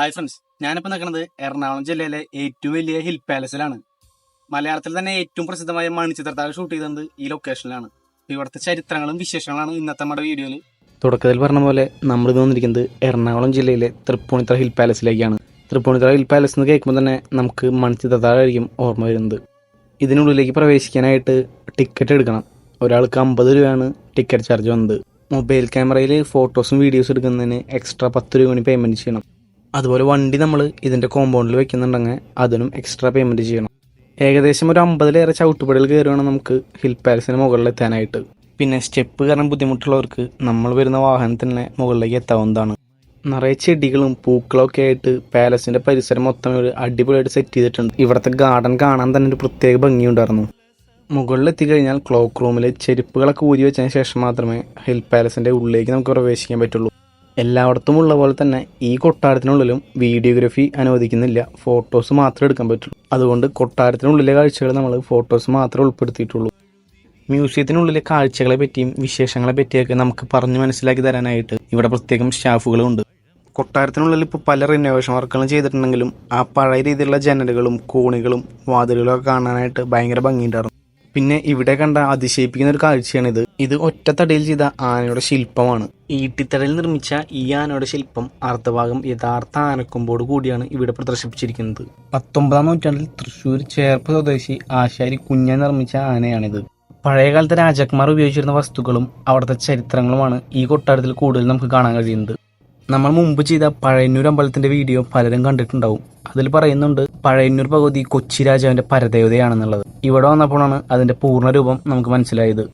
Hi friends ഞാനിപ്പോൾ നിൽക്കുന്നത് എറണാകുളം ജില്ലയിലെ ഏറ്റവും വലിയ ഹിൽ പാലസിലാണ്. മലയാളത്തിൽ തന്നെ ഏറ്റവും പ്രസിദ്ധമായ മണിച്ചിത്രത്താഴ് ഷൂട്ട് ചെയ്തത് ഈ ലൊക്കേഷനിലാണ് ഇവിടുത്തെ ചരിത്രങ്ങളും വിശേഷങ്ങളാണ് ഇന്നത്തെ നമ്മുടെ വീഡിയോയിൽ തുടക്കത്തിൽ പറഞ്ഞ പോലെ നമ്മൾ വന്നിരിക്കുന്നത് എറണാകുളം ജില്ലയിലെ തൃപ്പൂണിത്തറ ഹിൽ പാലസിലേക്കാണ്. തൃപ്പൂണിത്തറ ഹിൽ പാലസ് എന്ന് കേൾക്കുമ്പോൾ തന്നെ നമുക്ക് മണിച്ചിത്രത്താഴായിരിക്കും ഓർമ്മ വരുന്നത്. ഇതിനുള്ളിലേക്ക് പ്രവേശിക്കാനായിട്ട് ടിക്കറ്റ് എടുക്കണം. ഒരാൾക്ക് അമ്പത് രൂപയാണ് ടിക്കറ്റ് ചാർജ് വന്നത്. മൊബൈൽ ക്യാമറയിൽ ഫോട്ടോസും വീഡിയോസും എടുക്കുന്നതിന് എക്സ്ട്രാ പത്ത് രൂപ കൂടി പേയ്മെന്റ് ചെയ്യണം. അതുപോലെ വണ്ടി നമ്മൾ ഇതിന്റെ കോമ്പൗണ്ടിൽ വെക്കുന്നുണ്ടെങ്കിൽ അതിനും എക്സ്ട്രാ പേയ്മെന്റ് ചെയ്യണം. ഏകദേശം ഒരു അമ്പതിലേറെ ചവിട്ടുപടികൾ കയറുകയാണ് നമുക്ക് ഹിൽ പാലസിന് മുകളിൽ എത്താനായിട്ട് പിന്നെ സ്റ്റെപ്പ് കാരണം ബുദ്ധിമുട്ടുള്ളവർക്ക് നമ്മൾ വരുന്ന വാഹനത്തിന് തന്നെ മുകളിലേക്ക് എത്താവുന്നതാണ്. നിറയെ ചെടികളും പൂക്കളും ഒക്കെ ആയിട്ട് പാലസിന്റെ പരിസരം മൊത്തം ഒരു അടിപൊളിയായിട്ട് സെറ്റ് ചെയ്തിട്ടുണ്ട്. ഇവിടുത്തെ ഗാർഡൻ കാണാൻ തന്നെ ഒരു പ്രത്യേക ഭംഗിയുണ്ടായിരുന്നു. മുകളിൽ എത്തിക്കഴിഞ്ഞാൽ ക്ലോക്ക് റൂമിൽ ചെരുപ്പുകളൊക്കെ ഊരി വെച്ചതിന് ശേഷം മാത്രമേ ഹിൽ പാലസിന്റെ ഉള്ളിലേക്ക് നമുക്ക് പ്രവേശിക്കാൻ പറ്റുള്ളൂ. എല്ലായിടത്തും ഉള്ള പോലെ തന്നെ ഈ കൊട്ടാരത്തിനുള്ളിലും വീഡിയോഗ്രഫി അനുവദിക്കുന്നില്ല. ഫോട്ടോസ് മാത്രമേ എടുക്കാൻ പറ്റുള്ളൂ. അതുകൊണ്ട് കൊട്ടാരത്തിനുള്ളിലെ കാഴ്ചകൾ നമ്മൾ ഫോട്ടോസ് മാത്രമേ ഉൾപ്പെടുത്തിയിട്ടുള്ളൂ. മ്യൂസിയത്തിനുള്ളിലെ കാഴ്ചകളെ പറ്റിയും വിശേഷങ്ങളെ പറ്റിയൊക്കെ നമുക്ക് പറഞ്ഞു മനസ്സിലാക്കി തരാനായിട്ട് ഇവിടെ പ്രത്യേകം സ്റ്റാഫുകളുണ്ട്. കൊട്ടാരത്തിനുള്ളിൽ ഇപ്പോൾ പല റിനോവേഷൻ വർക്കുകളും ചെയ്തിട്ടുണ്ടെങ്കിലും ആ പഴയ രീതിയിലുള്ള ജനലുകളും കോണികളും വാതിലുകളൊക്കെ കാണാനായിട്ട് ഭയങ്കര ഭംഗിയുണ്ടായിരുന്നു. പിന്നെ ഇവിടെ കണ്ട അതിശയിപ്പിക്കുന്ന ഒരു കാഴ്ചയാണിത്. ഇത് ഒറ്റത്തടിയിൽ ചെയ്ത ആനയുടെ ശില്പമാണ്. ഈട്ടിത്തടയിൽ നിർമ്മിച്ച ഈ ആനയുടെ ശില്പം അർദ്ധഭാഗം യഥാർത്ഥ ആനക്കൊമ്പോട് കൂടിയാണ് ഇവിടെ പ്രദർശിപ്പിച്ചിരിക്കുന്നത്. പത്തൊമ്പതാം നൂറ്റാണ്ടിൽ തൃശ്ശൂർ ചേർപ്പ് സ്വദേശി ആശാരി കുഞ്ഞ നിർമ്മിച്ച ആനയാണിത്. പഴയകാലത്തെ രാജാക്കന്മാർ ഉപയോഗിച്ചിരുന്ന വസ്തുക്കളും അവിടുത്തെ ചരിത്രങ്ങളുമാണ് ഈ കൊട്ടാരത്തിൽ കൂടുതൽ നമുക്ക് കാണാൻ കഴിയുന്നത്. നമ്മൾ മുമ്പ് ചെയ്ത പഴയന്നൂർ അമ്പലത്തിന്റെ വീഡിയോ പലരും കണ്ടിട്ടുണ്ടാവും. അതിൽ പറയുന്നുണ്ട് പഴയന്നൂർ പകുതി കൊച്ചി രാജാവിന്റെ പരദേവതയാണെന്നുള്ളത്. ഇവിടെ വന്നപ്പോഴാണ് അതിന്റെ പൂർണ രൂപം നമുക്ക് മനസ്സിലായത്.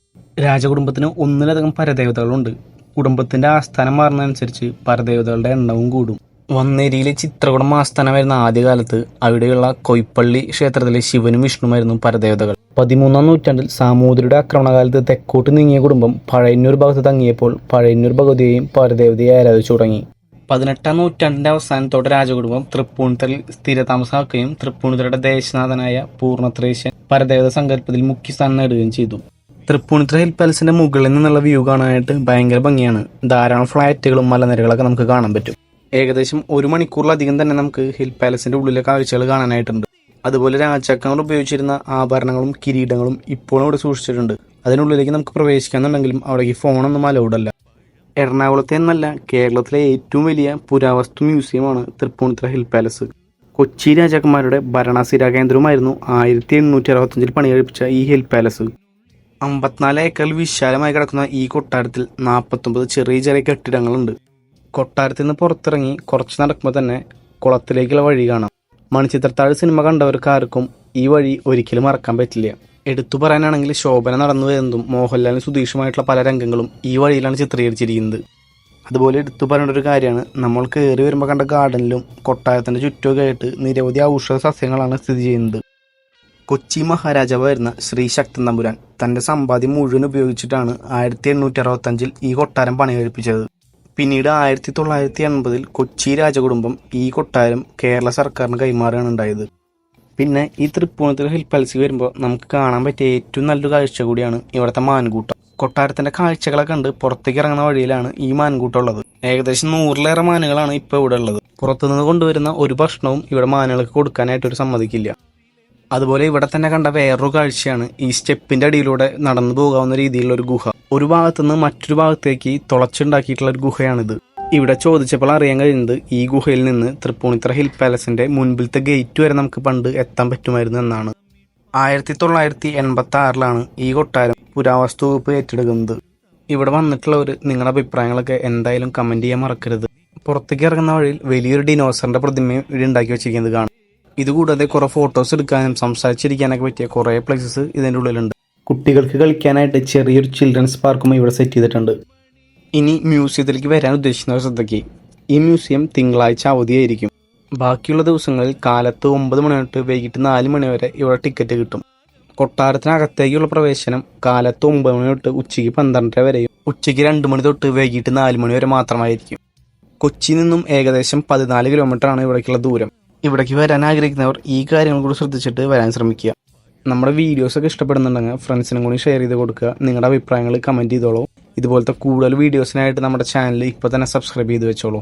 രാജകുടുംബത്തിന് ഒന്നിലധികം പരദേവതകളുണ്ട്. കുടുംബത്തിന്റെ ആസ്ഥാനം മാറുന്നതനുസരിച്ച് പരദേവതകളുടെ എണ്ണവും കൂടും. വന്നേരിയിലെ ചിത്രകുടം ആസ്ഥാനം വരുന്ന ആദ്യകാലത്ത് അവിടെയുള്ള കൊയ്പ്പള്ളി ക്ഷേത്രത്തിലെ ശിവനും വിഷ്ണുമായിരുന്നു പരദേവതകൾ. പതിമൂന്നാം നൂറ്റാണ്ടിൽ സാമൂതിരിയുടെ ആക്രമണകാലത്ത് തെക്കോട്ട് നീങ്ങിയ കുടുംബം പഴയന്നൂർ ഭാഗത്ത് തങ്ങിയപ്പോൾ പഴയന്നൂർ ഭഗവതിയെയും പരദേവതയെ ആരാധിച്ചു തുടങ്ങി. പതിനെട്ടാം നൂറ്റാണ്ടിന്റെ അവസാനത്തോടെ രാജകുടുംബം തൃപ്പൂണിത്തറിൽ സ്ഥിരതാമസമാക്കുകയും തൃപ്പൂണിത്തറയുടെ ദേശനാഥനായ പൂർണത്രേശ്യൻ പരദേവത സങ്കല്പത്തിൽ മുഖ്യ സ്ഥാനം നേടുകയും ചെയ്തു. തൃപ്പൂണിത്തറ ഹിൽ പാലസിന്റെ മുകളിൽ നിന്നുള്ള വ്യൂ കാണാനായിട്ട് ഭയങ്കര ഭംഗിയാണ്. ധാരാളം ഫ്ലാറ്റുകളും മലനിരകളൊക്കെ നമുക്ക് കാണാൻ പറ്റും. ഏകദേശം ഒരു മണിക്കൂറിലധികം തന്നെ നമുക്ക് ഹിൽ പാലസിന്റെ ഉള്ളിലെ കാഴ്ചകൾ കാണാനായിട്ടുണ്ട്. അതുപോലെ രാജാക്കന്മാർ ഉപയോഗിച്ചിരുന്ന ആഭരണങ്ങളും കിരീടങ്ങളും ഇപ്പോഴും ഇവിടെ സൂക്ഷിച്ചിട്ടുണ്ട്. അതിനുള്ളിലേക്ക് നമുക്ക് പ്രവേശിക്കാന്നുണ്ടെങ്കിലും അവിടേക്ക് ഫോണൊന്നും അലൗഡല്ല എറണാകുളത്തെ എന്നല്ല കേരളത്തിലെ ഏറ്റവും വലിയ പുരാവസ്തു മ്യൂസിയമാണ് തൃപ്പൂണിത്തുറ ഹിൽ പാലസ് കൊച്ചി രാജാക്കന്മാരുടെ ഭരണസിര കേന്ദ്രവുമായിരുന്നു ആയിരത്തി എണ്ണൂറ്റി അറുപത്തഞ്ചിൽ പണികഴിപ്പിച്ച ഈ ഹിൽ പാലസ് അമ്പത്തിനാല് ഏക്കർ വിശാലമായി കിടക്കുന്ന ഈ കൊട്ടാരത്തിൽ നാൽപ്പത്തൊമ്പത് ചെറിയ ചെറിയ കെട്ടിടങ്ങളുണ്ട്. കൊട്ടാരത്തിൽ നിന്ന് പുറത്തിറങ്ങി കുറച്ച് നടക്കുമ്പോൾ തന്നെ കുളത്തിലേക്കുള്ള വഴി കാണാം. മണിച്ചിത്രത്താഴ് സിനിമ കണ്ടവർക്കാർക്കും ഈ വഴി ഒരിക്കലും മറക്കാൻ പറ്റില്ല. എടുത്തു പറയാനാണെങ്കിൽ ശോഭന നടന്നു വരുന്നതും മോഹൻലാലും സുധീഷുമായിട്ടുള്ള പല രംഗങ്ങളും ഈ വഴിയിലാണ് ചിത്രീകരിച്ചിരിക്കുന്നത്. അതുപോലെ എടുത്തു പറയേണ്ട ഒരു കാര്യമാണ് നമ്മൾ കയറി വരുമ്പോൾ കണ്ട ഗാർഡനിലും കൊട്ടാരത്തിന്റെ ചുറ്റുമൊക്കെ ആയിട്ട് നിരവധി ഔഷധ സസ്യങ്ങളാണ് സ്ഥിതി ചെയ്യുന്നത്. കൊച്ചി മഹാരാജാവായിരുന്ന ശ്രീ ശക്തൻ തമ്പുരാൻ തന്റെ സമ്പാദ്യം മുഴുവൻ ഉപയോഗിച്ചിട്ടാണ് ആയിരത്തി എണ്ണൂറ്റി അറുപത്തഞ്ചിൽ ഈ കൊട്ടാരം പണി കഴിപ്പിച്ചത് പിന്നീട് ആയിരത്തി തൊള്ളായിരത്തി എൺപതിൽ കൊച്ചി രാജകുടുംബം ഈ കൊട്ടാരം കേരള സർക്കാരിന് കൈമാറുകയാണ് ഉണ്ടായത്. പിന്നെ ഈ തൃപ്പൂണിത്തുറ ഹിൽ പാലസിൽ വരുമ്പോൾ നമുക്ക് കാണാൻ പറ്റിയ ഏറ്റവും നല്ലൊരു കാഴ്ച കൂടിയാണ് ഇവിടുത്തെ മാൻകൂട്ടം. കൊട്ടാരത്തിന്റെ കാഴ്ചകളെ കണ്ട് പുറത്തേക്ക് ഇറങ്ങുന്ന വഴിയിലാണ് ഈ മാൻകൂട്ടം ഉള്ളത്. ഏകദേശം നൂറിലേറെ മാനുകളാണ് ഇപ്പോൾ ഇവിടെ ഉള്ളത്. പുറത്തുനിന്ന് കൊണ്ടുവരുന്ന ഒരു ഭക്ഷണവും ഇവിടെ മാനുകൾക്ക് കൊടുക്കാനായിട്ട് ഒരു സമ്മതിക്കില്ല. അതുപോലെ ഇവിടെ തന്നെ കണ്ട വേറൊരു കാഴ്ചയാണ് ഈ സ്റ്റെപ്പിന്റെ അടിയിലൂടെ നടന്നു പോകാവുന്ന രീതിയിലുള്ള ഒരു ഗുഹ. ഒരു ഭാഗത്തു നിന്ന് മറ്റൊരു ഭാഗത്തേക്ക് തുളച്ചുണ്ടാക്കിയിട്ടുള്ള ഒരു ഗുഹയാണിത്. ഇവിടെ ചോദിച്ചപ്പോൾ അറിയാൻ കഴിയുന്നത് ഈ ഗുഹയിൽ നിന്ന് തൃപ്പൂണിത്തറ ഹിൽ പാലസിന്റെ മുൻപിലത്തെ ഗേറ്റ് വരെ നമുക്ക് പണ്ട് എത്താൻ പറ്റുമായിരുന്നു എന്നാണ്. ആയിരത്തി തൊള്ളായിരത്തി എൺപത്തി ആറിലാണ് ഈ കൊട്ടാരം പുരാവസ്തു വകുപ്പ് ഏറ്റെടുക്കുന്നത്. ഇവിടെ വന്നിട്ടുള്ളവർ നിങ്ങളുടെ അഭിപ്രായങ്ങളൊക്കെ എന്തായാലും കമന്റ് ചെയ്യാൻ മറക്കരുത്. പുറത്തേക്ക് ഇറങ്ങുന്ന വഴിയിൽ വലിയൊരു ഡിനോസറിന്റെ പ്രതിമയും ഇവിടെ ഉണ്ടാക്കി വെച്ചിരിക്കുന്നത് കാണാം. ഇതുകൂടാതെ കുറേ ഫോട്ടോസ് എടുക്കാനും സംസാരിച്ചിരിക്കാനൊക്കെ പറ്റിയ കുറേ പ്ലേസസ് ഇതിന്റെ ഉള്ളിലുണ്ട്. കുട്ടികൾക്ക് കളിക്കാനായിട്ട് ചെറിയൊരു ചിൽഡ്രൻസ് പാർക്കും ഇവിടെ സെറ്റ് ചെയ്തിട്ടുണ്ട്. ഇനി മ്യൂസിയത്തിലേക്ക് വരാൻ ഉദ്ദേശിക്കുന്നവർ ശ്രദ്ധയ്ക്ക്. ഈ മ്യൂസിയം തിങ്കളാഴ്ച അവധിയായിരിക്കും. ബാക്കിയുള്ള ദിവസങ്ങളിൽ കാലത്ത് ഒമ്പത് മണി തൊട്ട് വൈകിട്ട് നാല് മണി വരെ ഇവിടെ ടിക്കറ്റ് കിട്ടും. കൊട്ടാരത്തിനകത്തേക്കുള്ള പ്രവേശനം കാലത്ത് ഒമ്പത് മണി തൊട്ട് ഉച്ചയ്ക്ക് പന്ത്രണ്ടര വരെയും ഉച്ചയ്ക്ക് രണ്ട് മണി തൊട്ട് വൈകിട്ട് നാല് മണി വരെ മാത്രമായിരിക്കും. കൊച്ചിയിൽ നിന്നും ഏകദേശം പതിനാല് കിലോമീറ്റർ ആണ് ഇവിടേക്കുള്ള ദൂരം. ഇവിടേക്ക് വരാൻ ആഗ്രഹിക്കുന്നവർ ഈ കാര്യങ്ങൾ കൂടി ശ്രദ്ധിച്ചിട്ട് വരാൻ ശ്രമിക്കുക. നമ്മുടെ വീഡിയോസൊക്കെ ഇഷ്ടപ്പെടുന്നുണ്ടെങ്കിൽ ഫ്രണ്ട്സിനും കൂടി ഷെയർ ചെയ്ത് കൊടുക്കുക. നിങ്ങളുടെ അഭിപ്രായങ്ങൾ കമന്റ് ചെയ്തോളൂ. ഇതുപോലത്തെ കൂടുതൽ വീഡിയോസിനായിട്ട് നമ്മുടെ ചാനൽ ഇപ്പോൾ തന്നെ സബ്സ്ക്രൈബ് ചെയ്ത് വെച്ചോളൂ.